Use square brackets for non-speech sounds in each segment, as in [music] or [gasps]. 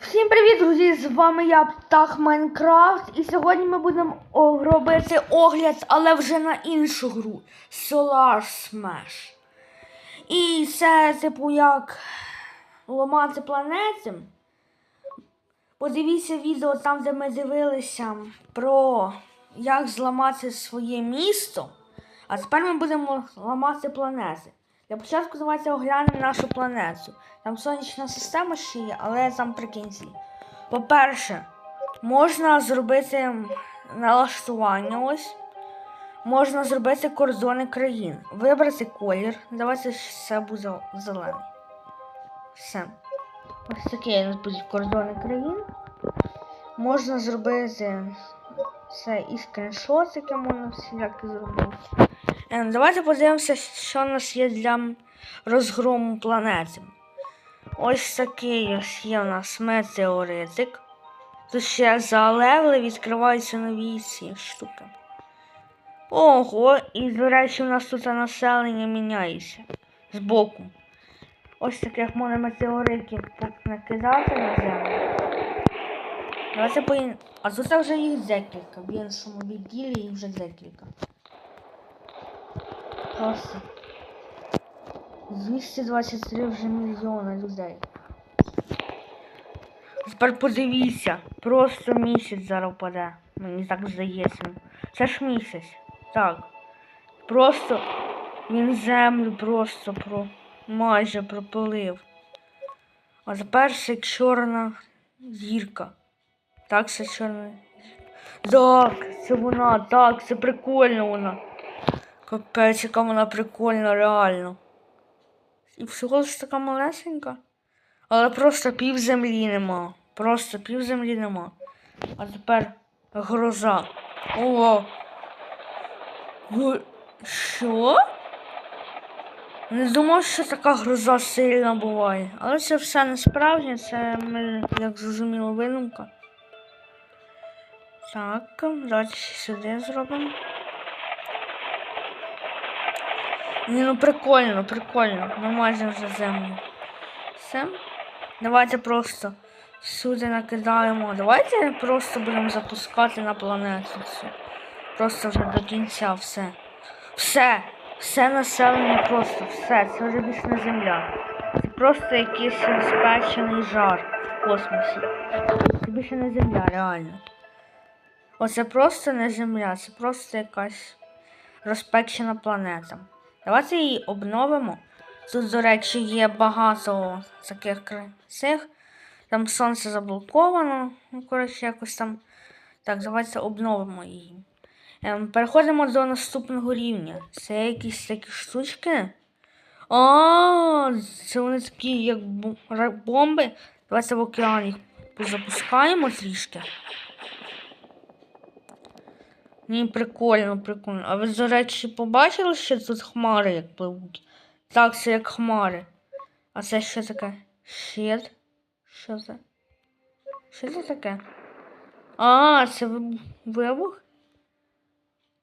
Всім привіт, друзі! З вами я Птах Майнкрафт. І сьогодні ми будемо робити огляд, але вже на іншу гру Solar Smash. І це, типу, як ламати планети. Подивіться відео там, де ми дивилися про як зламати своє місто. А тепер ми будемо ламати планети. Для початку давайте оглянемо нашу планету. Там сонячна система ще є, але там прикінці. По-перше, можна зробити налаштування ось. Можна зробити кордони країн. Вибрати колір. Давайте все буде зелений. Все. Ось такі у нас будуть кордони країн. Можна зробити це і скріншотики можна всілякі зробити. Ем, Давайте подивимося, що у нас є для розгрому планети. Ось такий ось є у нас метеоритик. Тут ще за левели відкриваються нові ці штуки. Ого, і, до речі, у нас тут населення міняється збоку. Ось таких можна метеоритів так накидати на землю. Давайте поїм. А тут вже їх декілька. В іншому відділі їх вже декілька. Просто 223 вже мільйона людей. Тепер подивіться, просто місяць зараз впаде. Мені так здається. Це ж місяць. Так. Просто він землю просто про майже пропилив. А тепер це чорна зірка. Так, це чорна. Так, це вона, так, це прикольно вона. Капець, яка вона прикольна, реально. І всього ж така малесенька. Але просто пів землі нема. Просто пів землі нема. А тепер гроза. Ого. Що? Не думав, що така гроза сильна буває. Але це все не справжнє, це як зрозуміло, видумка. Так, давайте сюди зробимо. Ні, ну прикольно, прикольно. Ми майже вже землю. Все. Давайте просто сюди накидаємо. Давайте просто будемо запускати на планету. Все. Просто вже до кінця все. Все. Все населення просто, все. Це вже більше не земля. Це просто якийсь розпечений жар в космосі. Це більше не земля, реально. Оце просто не земля, це просто якась розпечена планета. Давайте її обновимо. Тут, до речі, є багато таких цих. Там сонце заблоковано. Ну, коротше, якось там. Так, давайте обновимо її. Ем, переходимо до наступного рівня. Це якісь такі штучки. А, це вони такі, як бомби. Давайте в океан їх запускаємо трішки. Ні, прикольно, прикольно. А ви, до речі, побачили, що тут хмари як пливуть? Так, це як хмари. А це що таке? Щит? Що це? Що це таке? А, це вибух.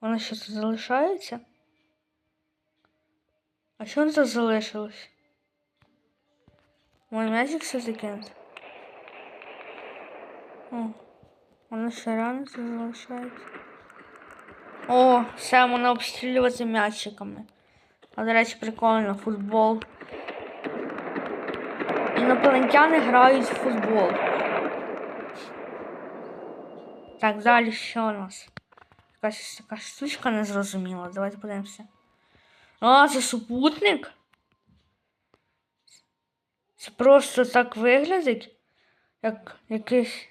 Воно що тут залишається? А що воно тут залишилось? Мой м'ячик все закинути. О, воно ще рано тут залишається. О, все, можна обстрілювати м'ячиками. А, до речі, прикольно, футбол. Інопланетяни грають в футбол. Так, далі що у нас? Якась така штучка незрозуміла. Давайте подивимося. А, це супутник? Це просто так виглядить, як якийсь.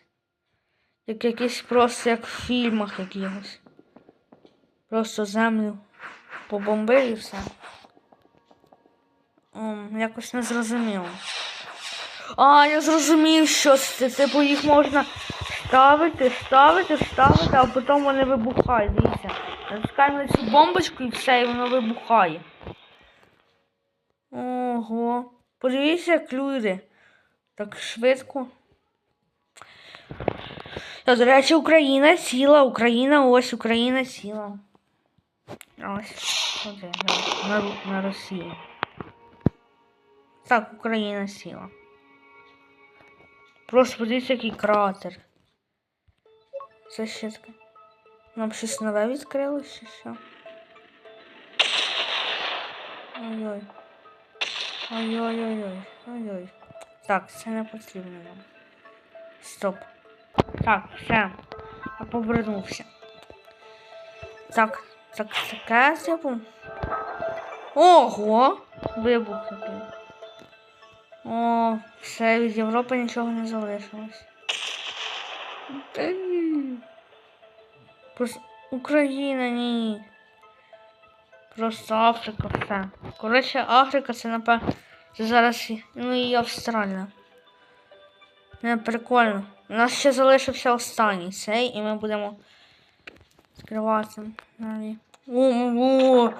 Як якийсь просто як в фільмах якихось. Просто землю побомбив і все. Ом, якось не зрозуміло. А, я зрозумів, що це. Типу їх можна ставити, ставити, ставити, а потім вони вибухають. Дивіться. Натискаємо на цю бомбочку і все, і воно вибухає. Ого. Подивіться, як люди. Так швидко. Та, до речі, Україна ціла, Україна ось, Україна ціла. Ось сюди, на, на, на Росію. Так, Україна сіла. Просто подивіться, який кратер. Це ще таке. Нам щось нове відкрилось чи що? Ой-ой. Ой-ой-ой-ой. Ой-ой. Так, це не потрібно нам. Стоп. Так, все. Я повернувся. Так, так, таке типу. Ого! Вибух такий. О, все, від Європи нічого не залишилось. Просто Україна, ні. Просто Африка, все. Коротше, Африка це напевно. Це зараз ну і Австралія. Не прикольно. У нас ще залишився останній цей, і ми будемо відкривати. Далі. О, о, о.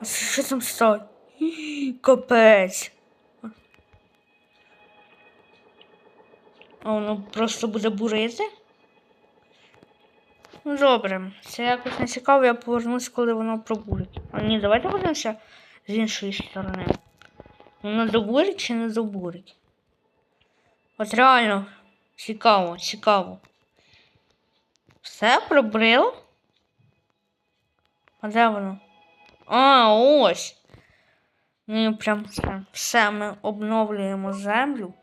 А що там стоїть? Капець. А воно просто буде бурити? Ну добре, це якось не цікаво, я повернусь, коли воно пробурить. А ні, давайте подивимося з іншої сторони. Воно добурить чи не добурить? От реально, цікаво, цікаво. Все пробрило? Де воно? А, ось. Ну і прям все. Все, ми обновлюємо землю.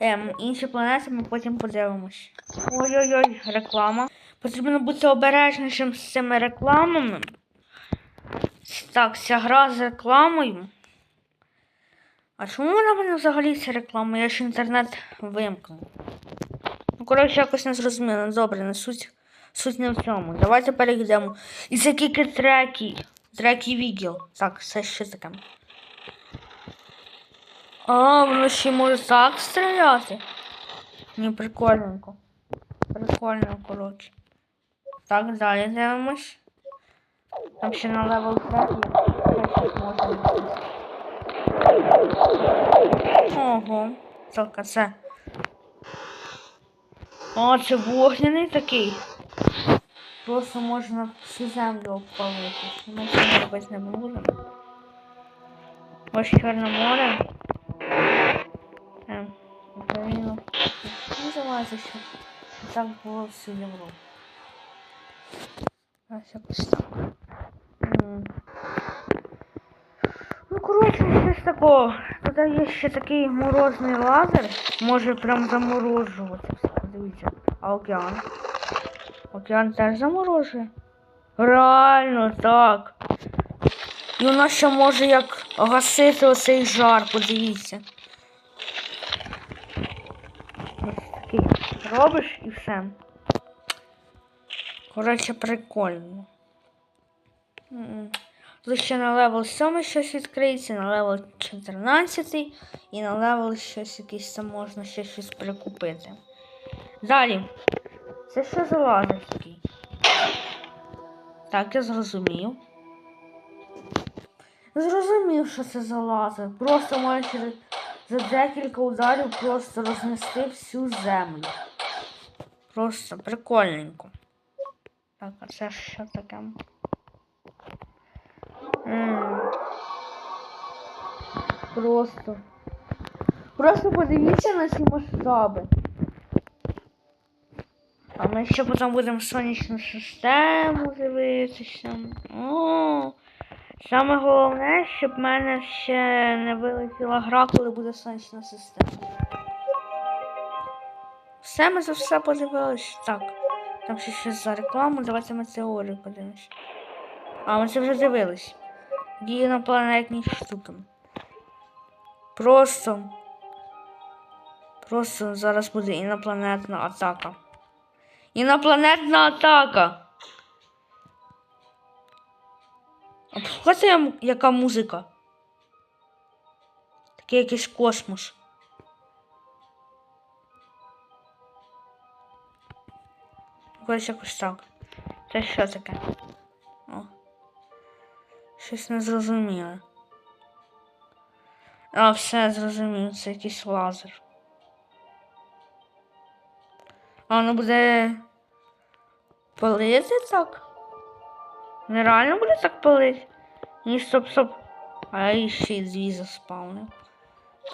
Ем, інші планети ми потім подивимось. Ой-ой-ой, реклама. Потрібно бути обережнішим з цими рекламами. Так, ця гра з рекламою. А чому вона мене взагалі ця реклама? Я ж інтернет вимкнув. Ну, коротше, якось не зрозуміло. Добре, не суть, суть не в цьому. Давайте перейдемо. І це тільки треки. Треки відділ. Так, це що таке? А, воно ще може так стріляти. Ні, прикольненько. Прикольно, коротше. Так, далі дивимось. Там ще на левел 3 ще щось. Ого. А це. О, це вогняний такий. Просто можна всю землю обпалити. Ми це робити не будемо. Ось Чорне море. Ем, Україну. Називається що. Так було всю Європу. Якось так. М. Ну, коротше, щось такого. Тут є ще такий морозний лазер. Може прям заморожувати все. Подивіться. А океан? Океан теж заморожує. Реально так. І воно ще може як гасити оцей жар, подивіться. Ось такий робиш і все. Коротше, прикольно. Ще на левел 7 щось відкриється, на левел 14 і на левел щось якийсь там можна ще щось прикупити. Далі. Це що за лазер такий? Так, я зрозумів. Зрозумів, що це за лазер. Просто може через за декілька ударів просто рознести всю землю. Просто прикольненько. Так, а це що таке? М. Просто. Просто подивіться на ці масштаби. А ми ще потім будемо сонячну систему дивитися. О, саме головне, щоб в мене ще не вилетіла гра, коли буде сонячна система. Все ми за все подивились. Так. Там ще щось за рекламу, давайте ми теорію подивимось. А, ми це вже дивились. Дії на штуки. Просто. Просто зараз буде інопланетна атака. Інопланетна атака. А послухайте, яка музика? Такий якийсь космос. Ось якось так. Це що таке? О. Щось не зрозуміле. А, все зрозумів, це якийсь лазер. А воно буде палити так? Нереально буде так палити? Ні, стоп, стоп. А я ще й дві заспавнив.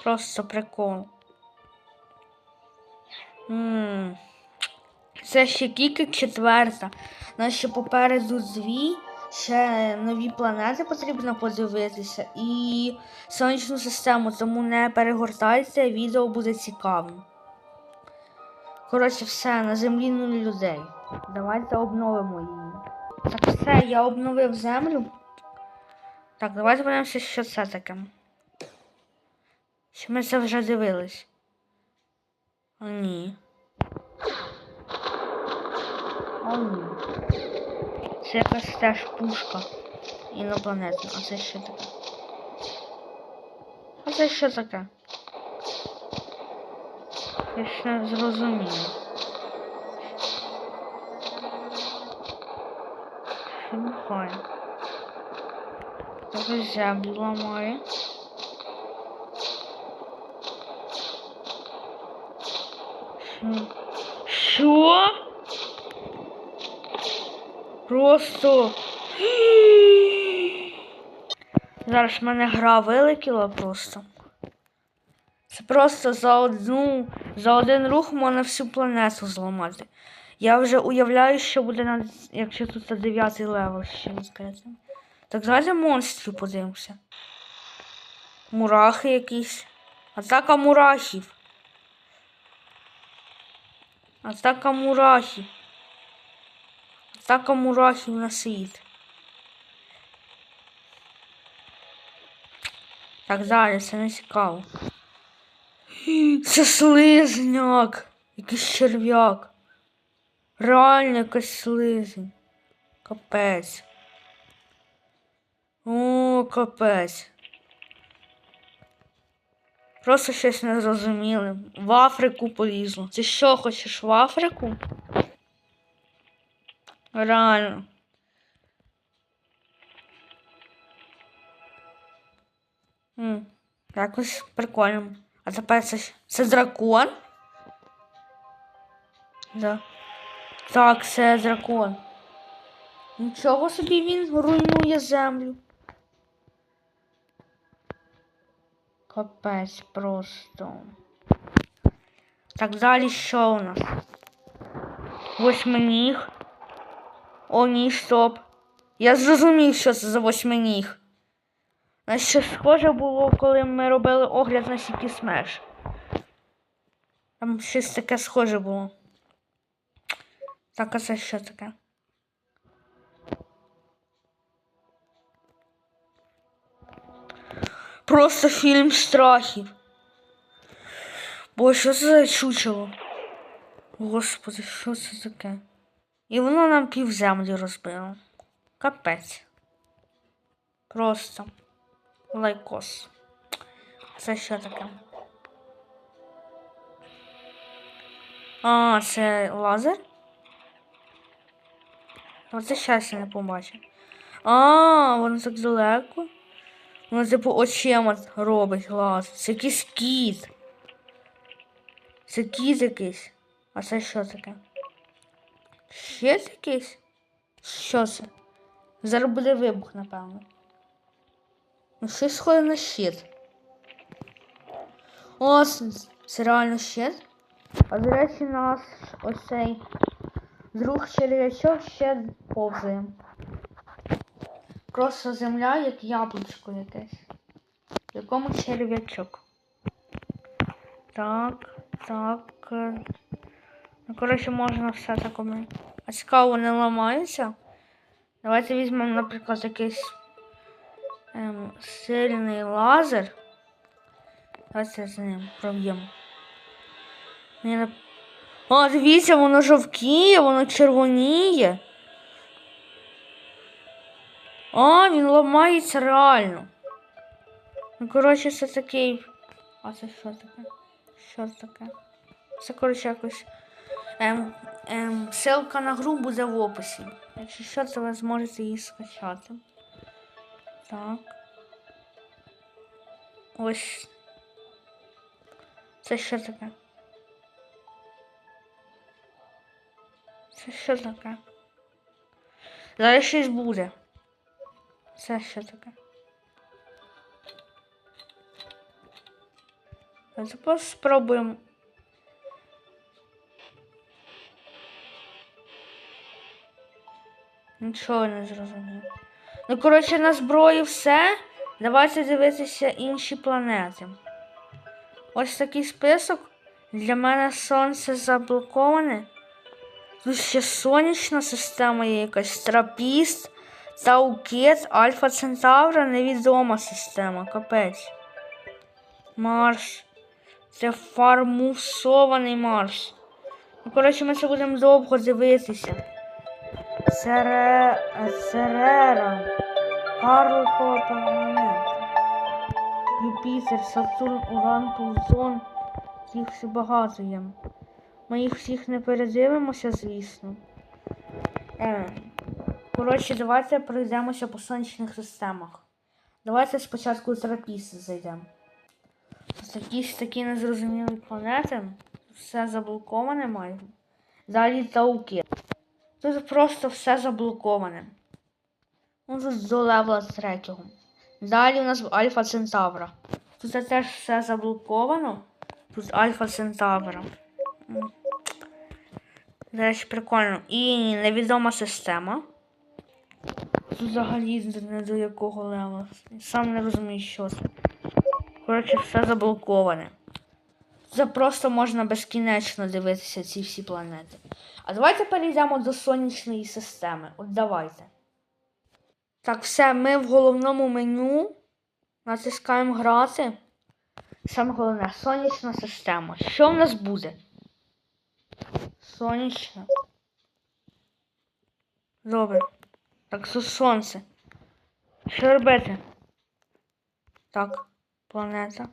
Просто прикол. Це ще тільки четверта. Нас ще попереду дві. Ще нові планети потрібно подивитися і сонячну систему, тому не перегортайте, відео буде цікавим. Коротше, все, на землі нуль людей. Давайте обновимо її. Так, все, я обновив землю. Так, давайте подивимося, що це таке. Чи ми це вже дивились? О, ні. О, ні. Це якась теж пушка інопланетна. А це що таке? А це що таке? Я ще. Що бухає? Тебе землю ламає. Що? Просто. Зараз мене гра вилетіла просто. Це просто за одну, за один рух можна всю планету зламати. Я вже уявляю, що буде, на, якщо тут дев'ятий левел ще відкрити. Так давайте монстрів подивимося. Мурахи якісь. Атака мурахів. Атака мурахів. Атака мурахів на світ. Так далі, це не цікаво. Це слизняк. Якийсь черв'як. Реально якась слизень. Капець. О, капець. Просто щось не зрозуміли. В Африку полізло. Ти що, хочеш в Африку? Реально. Якось прикольно. А тепер дракон? Да. Так, це дракон. Нічого собі він руйнує землю. Капець просто. Так, далі що у нас? Восьминіг. О, ні, стоп. Я зрозумів, що це за восьминіг. На що схоже було, коли ми робили огляд на Сіті Смеш. Там щось таке схоже було. Так, а це що таке? Просто фільм страхів. Бо що це за чучело? Господи, що це таке? І воно нам пів землі розбило. Капець. Просто лайкос. Це що таке? А, це лазер? Оце щас я не побачив. А, воно так далеко. Воно типу очима робить лазер. Це якийсь кіт. Це кіт якийсь. А це що таке? Щит якийсь? Що це? Зараз буде вибух, напевно. Ну, щось схоже на щит. О, це, реально щит. А до речі, наш ось цей друг черв'ячок ще повзає. Просто земля, як яблучко якесь. Якому черв'ячок. Так, так. Ну, коротше, можна все такому. А цікаво не ламається. Давайте візьмемо, наприклад, якийсь ем, сильний лазер. Давайте з ним проб'ємо. О, дивіться, воно жовтіє, воно червоніє. А, він ламається реально. Ну, коротше, це такий. А це що таке? Що таке? Це, коротше, якось. Ем, ем, ссылка на гру буде в описі. Якщо що, то ви зможете її скачати. Так. Ось. Це що таке? Це що таке? Зараз щось буде. Це що таке? Просто спробуємо. Нічого не зрозумів. Ну, коротше, на зброї все. Давайте дивитися інші планети. Ось такий список. Для мене сонце заблоковане. Тут ще сонячна система є якась трапіст, Таукет, Альфа Центавра, невідома система, капець. Марс. Це фармусований Марс. Ну, коротше, ми це будемо довго дивитися. Цере... Церера. Карликова планета. Юпітер, Сатурн, Уран, Плутон. Їх все багато є. Ми їх всіх не передивимося, звісно. Е, коротше, давайте пройдемося по сонячних системах. Давайте спочатку трапіси зайдемо. Ось якісь такі незрозумілі планети. Все заблоковане майже. Далі тауки. Тут просто все заблоковане. Тут до левела третього. Далі у нас Альфа Центавра. Тут теж все заблоковано. Тут Альфа Центавра. До речі, прикольно. І невідома система. Тут взагалі не до якого левела. Сам не розумію, що це. Коротше, все заблоковане. Це просто можна безкінечно дивитися ці всі планети. А давайте перейдемо до сонячної системи. От давайте. Так, все, ми в головному меню натискаємо грати. Саме головне сонячна система. Що в нас буде? Сонячна. Добре. Так, це сонце. Що робити? Так, планета.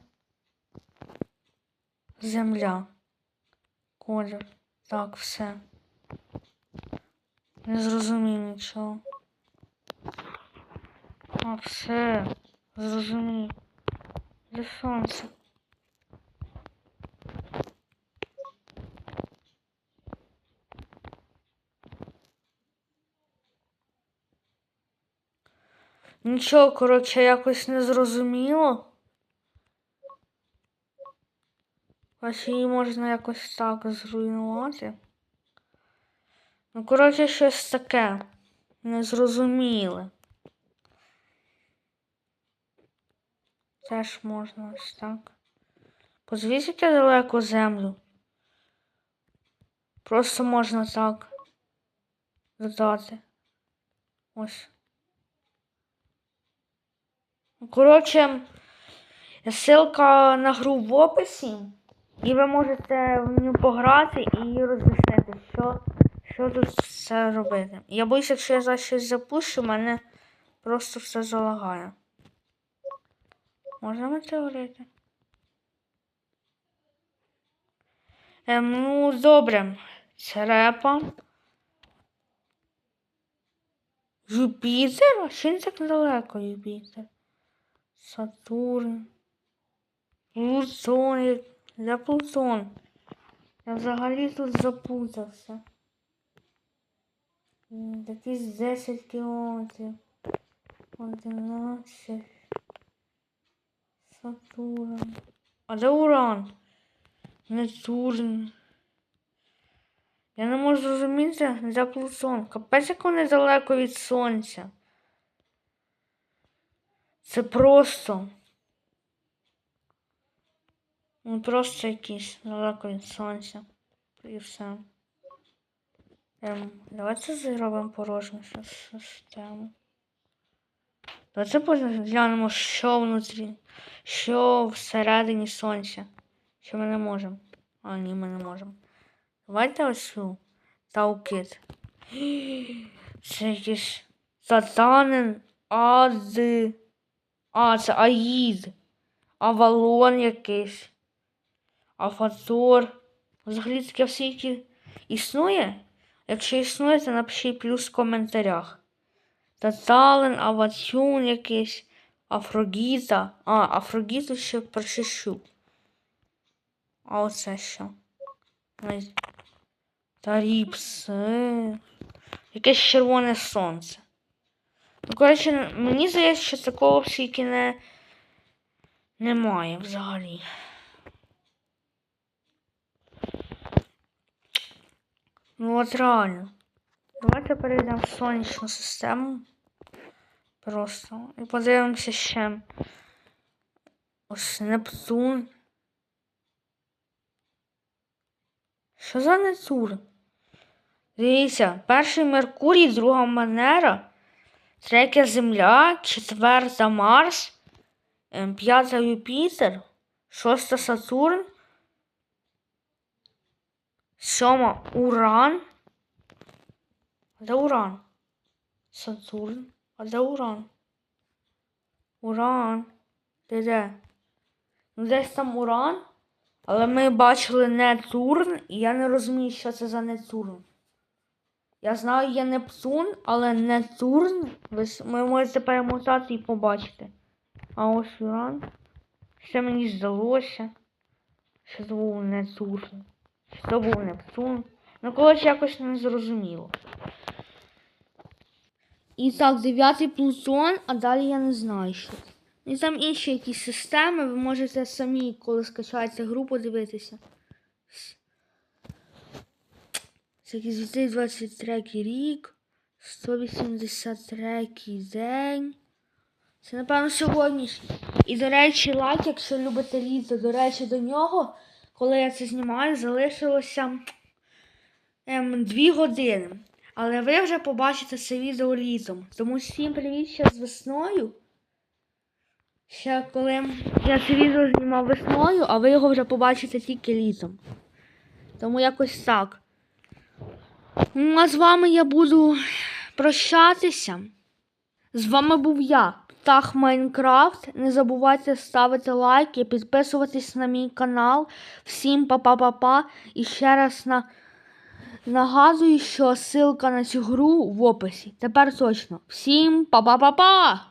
Земля. Колір. Так, все. Не зрозумів нічого. А, все. Зрозумів. Де сонце? Нічого, коротше, якось не зрозуміло. Ось її можна якось так зруйнувати. Ну, коротше, щось таке. Незрозуміле. Теж можна ось так. Позвісити далеко землю. Просто можна так додати. Ось. Коротше, ссылка на гру в описі. І ви можете в нього пограти і роз'яснити, що, що тут все робити. Я боюся, якщо я зараз щось запущу, мене просто все залагає. Можна метеорити? Ем, ну, добре. Черепа. Юпітер? А що він так далеко, Юпітер? Сатурн. Плутон. я- Плутон? Я взагалі тут запутався. Якісь 10 кілометрів. 11. Сатурн. А де Уран? Нетурн. Я не можу зрозуміти, де Плутон. Капець, як вони далеко від сонця. Це просто. Ну просто якісь далеко від сонця. І все. Ем, давайте зробимо порожню си- систему. Давайте поглянемо, що внутрі, що всередині сонця. Що ми не можемо. А, ні, ми не можемо. Давайте ось цю таукит. [gasps] Це якийсь сатанин, ади. А, це Аїд. Авалон якийсь. Афатор. Взагалі таке все, які існує? Якщо існує, то напишіть плюс в коментарях. Татален, Аватюн якийсь, Афрогіта. А, Афрогіту ще прочищу. А оце що? Таріпс. е. Якесь червоне сонце. Ну, коротше, мені здається, що такого скільки не немає взагалі. Ну от реально. Давайте перейдемо в сонячну систему. Просто. І подивимося ще. Ось Нептун. Що за Нептун? Дивіться, перший Меркурій, друга Манера, третя Земля, четверта Марс, ем, п'ята Юпітер, шоста Сатурн, сьома Уран. А де Уран? Сатурн. А де Уран? Уран. Де де? Ну десь там Уран, але ми бачили Нетурн, і я не розумію, що це за Нетурн. Я знаю, є Нептун, але Нетурн. Ви, можете перемотати і побачити. А ось Уран. Ще мені здалося. Що це був Нетурн. Що був Нептун. Ну, коротше, якось не зрозуміло. І так, дев'ятий Плутон, а далі я не знаю що. І там інші якісь системи, ви можете самі, коли скачаєте гру, подивитися. Це якийсь 2023 рік, 183 день. Це, напевно, сьогоднішній. І, до речі, лайк, якщо любите літо, до речі, до нього, коли я це знімаю, залишилося ем, 2 години. Але ви вже побачите це відео літом. Тому всім привіт ще з весною. Ще коли я це відео знімав весною, а ви його вже побачите тільки літом. Тому якось так. Ну, а з вами я буду прощатися. З вами був я, Птах Майнкрафт. Не забувайте ставити лайки, підписуватись на мій канал. Всім па-па-па-па. І ще раз на... нагадую, що ссылка на цю гру в описі. Тепер точно. Всім па-па-па-па!